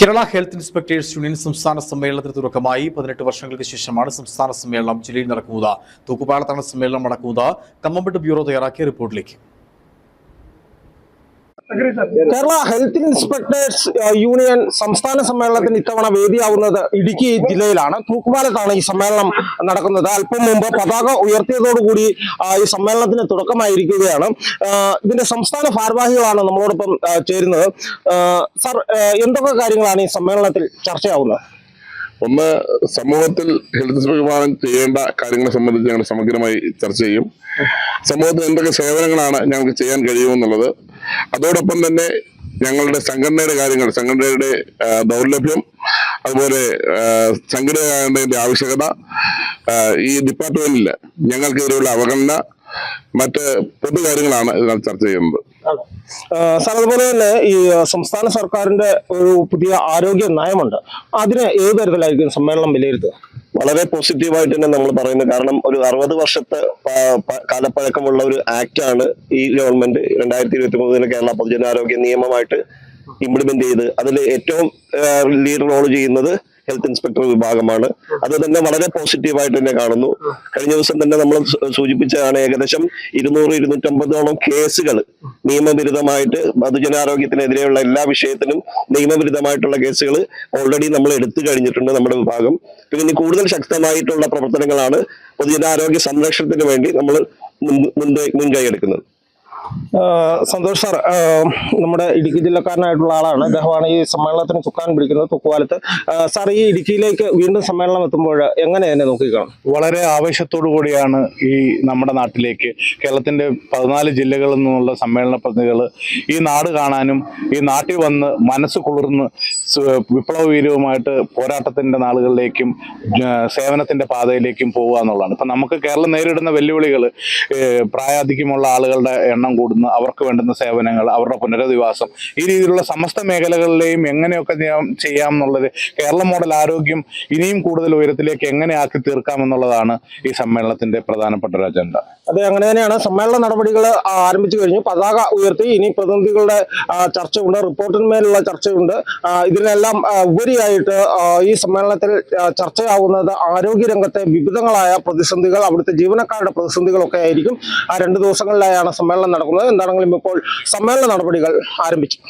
Kerala health inspectors union സംസ്ഥാന സമ്മേളനത്തിന് തുടക്കമായി പതിനെട്ട് വർഷങ്ങൾക്ക് ശേഷമാണ് സംസ്ഥാന സമ്മേളനം ജില്ലയിൽ നടക്കുന്നത്. തൂക്കുപാലത്താണ് സമ്മേളനം നടക്കുന്നത്. കമ്മമ്പട്ട് ബ്യൂറോ തയ്യാറാക്കിയ റിപ്പോർട്ടിലേക്ക്. കേരള ഹെൽത്ത് ഇൻസ്പെക്ടേഴ്സ് യൂണിയൻ സംസ്ഥാന സമ്മേളനത്തിന് ഇത്തവണ വേദിയാവുന്നത് ഇടുക്കി ജില്ലയിലാണ്. തൂക്കുപാലത്താണ് ഈ സമ്മേളനം നടക്കുന്നത്. അല്പം മുമ്പ് പതാക ഉയർത്തിയതോടുകൂടി ഈ സമ്മേളനത്തിന് തുടക്കമായിരിക്കുകയാണ്. ഇതിന്റെ സംസ്ഥാന ഭാരവാഹികളാണ് നമ്മളോടൊപ്പം ചേരുന്നത്. സർ എന്തൊക്കെ കാര്യങ്ങളാണ് ഈ സമ്മേളനത്തിൽ ചർച്ചയാവുന്നത്? ഒന്ന് സമൂഹത്തിൽ ഹെൽത്ത് വിഭാഗം ചെയ്യേണ്ട കാര്യങ്ങളെ സംബന്ധിച്ച് ഞങ്ങൾ സമഗ്രമായി ചർച്ച ചെയ്യും. സമൂഹത്തിൽ എന്തൊക്കെ സേവനങ്ങളാണ് ഞങ്ങൾക്ക് ചെയ്യാൻ കഴിയുമെന്നുള്ളത് അതോടൊപ്പം തന്നെ ഞങ്ങളുടെ സംഘടനയുടെ കാര്യങ്ങൾ സംഘടനയുടെ ദൗർലഭ്യം അതുപോലെ സംഘടനയുടെ ആവശ്യകത ഈ ഡിപ്പാർട്ട്മെന്റിൽ ഞങ്ങൾക്കെതിരെയുള്ള അവഗണന മറ്റ് പൊതു കാര്യങ്ങളാണ് ഇതിനകത്ത് ചർച്ച ചെയ്യുന്നത്. സാർ അതുപോലെ തന്നെ ഈ സംസ്ഥാന സർക്കാരിന്റെ ഒരു പുതിയ ആരോഗ്യ നയമുണ്ട്. അതിന് ഏത് തരത്തിലായിരിക്കും സമ്മേളനം വിലയിരുത്തുക? വളരെ പോസിറ്റീവായിട്ട് തന്നെ നമ്മൾ പറയുന്നത് കാരണം ഒരു അറുപത് വർഷത്തെ കാലപ്പഴക്കമുള്ള ഒരു ആക്ട് ആണ് ഈ ഗവൺമെന്റ് രണ്ടായിരത്തി ഇരുപത്തി മൂന്നിൽ കേരള പൊതുജനാരോഗ്യ നിയമമായിട്ട് ഇംപ്ലിമെന്റ് ചെയ്ത് അതിൽ ഏറ്റവും ലീഡ് റോൾ ചെയ്യുന്നത് ഹെൽത്ത് ഇൻസ്പെക്ടർ വിഭാഗമാണ്. അത് തന്നെ വളരെ പോസിറ്റീവായിട്ട് തന്നെ കാണുന്നു. കഴിഞ്ഞ ദിവസം തന്നെ നമ്മൾ സൂചിപ്പിച്ചതാണ് ഏകദേശം ഇരുന്നൂറ് ഇരുന്നൂറ്റമ്പതോളം കേസുകൾ നിയമവിരുദ്ധമായിട്ട് പൊതുജനാരോഗ്യത്തിനെതിരെയുള്ള എല്ലാ വിഷയത്തിലും നിയമവിരുദ്ധമായിട്ടുള്ള കേസുകൾ ഓൾറെഡി നമ്മൾ എടുത്തു കഴിഞ്ഞിട്ടുണ്ട് നമ്മുടെ വിഭാഗം. പിന്നെ കൂടുതൽ ശക്തമായിട്ടുള്ള പ്രവർത്തനങ്ങളാണ് പൊതുജനാരോഗ്യ സംരക്ഷണത്തിന് വേണ്ടി നമ്മൾ മുൻ- മുൻകൈ എടുക്കുന്നത് സന്തോഷ് സാർ നമ്മുടെ ഇടുക്കി ജില്ലക്കാരനായിട്ടുള്ള ആളാണ്. അദ്ദേഹമാണ് ഈ സമ്മേളനത്തിന് ചുക്കാൻ പിടിക്കുന്നത് തുക്കുവാലത്ത് സാർ ഈ ഇടുക്കിയിലേക്ക് വീണ്ടും സമ്മേളനം എത്തുമ്പോൾ എങ്ങനെ എന്നെ നോക്കിക്കാണും വളരെ ആവേശത്തോടു കൂടിയാണ് ഈ നമ്മുടെ നാട്ടിലേക്ക് കേരളത്തിന്റെ പതിനാല് ജില്ലകളിൽ നിന്നുള്ള സമ്മേളന പ്രതിനിധികൾ ഈ നാട് കാണാനും ഈ നാട്ടിൽ വന്ന് മനസ്സ് കുളിർന്ന് വിപ്ലവീരവുമായിട്ട് പോരാട്ടത്തിന്റെ നാളുകളിലേക്കും സേവനത്തിന്റെ പാതയിലേക്കും പോകുക എന്നുള്ളതാണ്. ഇപ്പൊ നമുക്ക് കേരളം നേരിടുന്ന വെല്ലുവിളികൾ പ്രായാധിക്യമുള്ള ആളുകളുടെ എണ്ണം കൂടുന്നു അവർക്ക് വേണ്ടുന്ന സേവനങ്ങൾ അവരുടെ പുനരധിവാസം ഈ രീതിയിലുള്ള സമസ്ത മേഖലകളിലെയും എങ്ങനെയൊക്കെ ചെയ്യാം- എന്നുള്ളത് കേരള മോഡൽ ആരോഗ്യം ഇനിയും കൂടുതൽ ഉയരത്തിലേക്ക് എങ്ങനെ ആക്കി തീർക്കാം എന്നുള്ളതാണ് ഈ സമ്മേളനത്തിന്റെ പ്രധാനപ്പെട്ട ഒരു അജണ്ട. അതെ അങ്ങനെ തന്നെയാണ്. സമ്മേളന നടപടികൾ ആരംഭിച്ചു കഴിഞ്ഞു. പതാക ഉയർത്തി ഇനി പ്രതിനിധികളുടെ ചർച്ച ചർച്ചയുണ്ട് റിപ്പോർട്ടിന്മേലുള്ള ചർച്ചയുണ്ട്. ഇതിനെല്ലാം ഉപരിയായിട്ട് ഈ സമ്മേളനത്തിൽ ചർച്ചയാവുന്നത് ആരോഗ്യരംഗത്തെ വിവിധങ്ങളായ പ്രതിസന്ധികൾ അവിടുത്തെ ജീവനക്കാരുടെ പ്രതിസന്ധികളൊക്കെ ആയിരിക്കും. ആ രണ്ട് ദിവസങ്ങളിലായാണ് സമ്മേളനം നടക്കുന്നത്. എന്താണെങ്കിലും ഇപ്പോൾ സമ്മേളന നടപടികൾ ആരംഭിച്ചു.